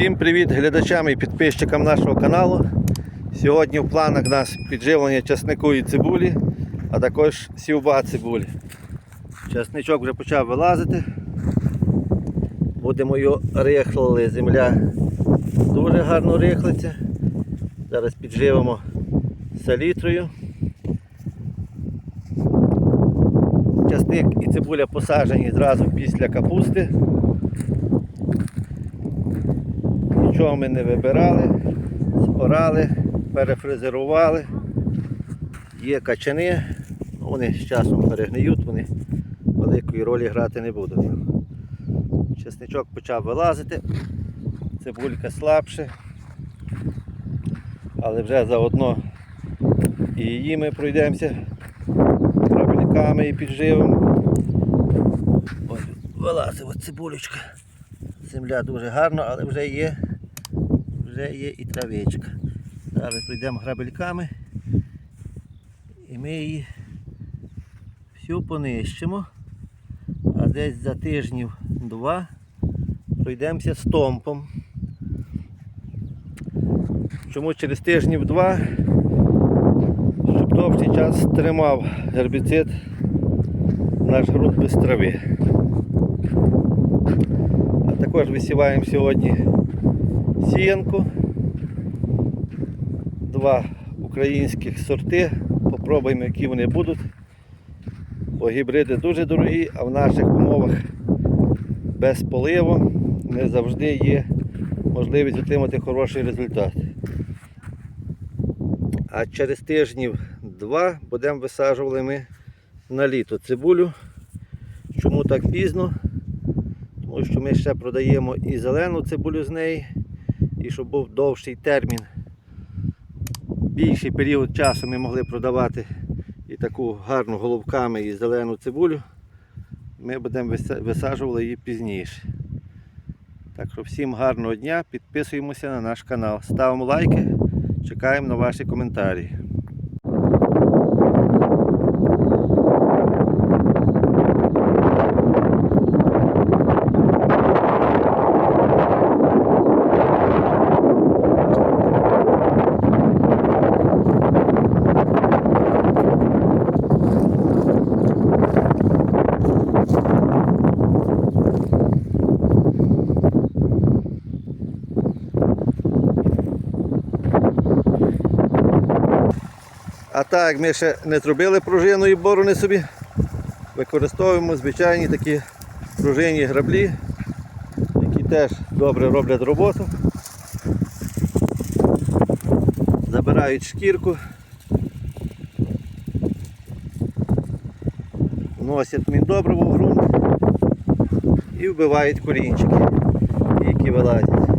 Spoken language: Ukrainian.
Всім привіт глядачам і підписчикам нашого каналу. Сьогодні в планах нас підживлення часнику і цибулі, а також сівба цибулі. Часничок вже почав вилазити. Будемо його рихлили. Земля дуже гарно рихлиться. Зараз підживимо салітрою. Часник і цибуля посаджені зразу після капусти. Нічого ми не вибирали, орали, перефрезерували. Є качани, вони з часом перегниють, вони великої ролі грати не будуть. Чесничок почав вилазити, цибулька слабше, але вже заодно і її ми пройдемося грабельками і підживимо. Ось вилазить от цибулечка. Земля дуже гарна, але вже є, вже є і травичка. Зараз прийдемо грабельками і ми її всю понищимо. А десь за тижнів два пройдемося стомпом. Чому через тижнів два? Щоб довший час тримав гербіцид наш ґрунт без трави. А також висіваємо сьогодні сіянку. Два українських сорти. Попробуємо, які вони будуть. Бо гібриди дуже дорогі, а в наших умовах без поливу не завжди є можливість отримати хороший результат. А через тижнів два будемо висаджувати ми на літо цибулю. Чому так пізно? Тому що ми ще продаємо і зелену цибулю з неї, і щоб був довший термін, більший період часу ми могли продавати і таку гарну головками і зелену цибулю, ми будемо виса- висаджувати її пізніше. Так що всім гарного дня, підписуємося на наш канал, ставимо лайки, чекаємо на ваші коментарі. А так, ми ще не зробили пружинної борони собі. Використовуємо звичайні такі пружинні граблі, які теж добре роблять роботу. Забирають шкірку, вносять міндобриво в ґрунт і вбивають корінчики, які вилазять.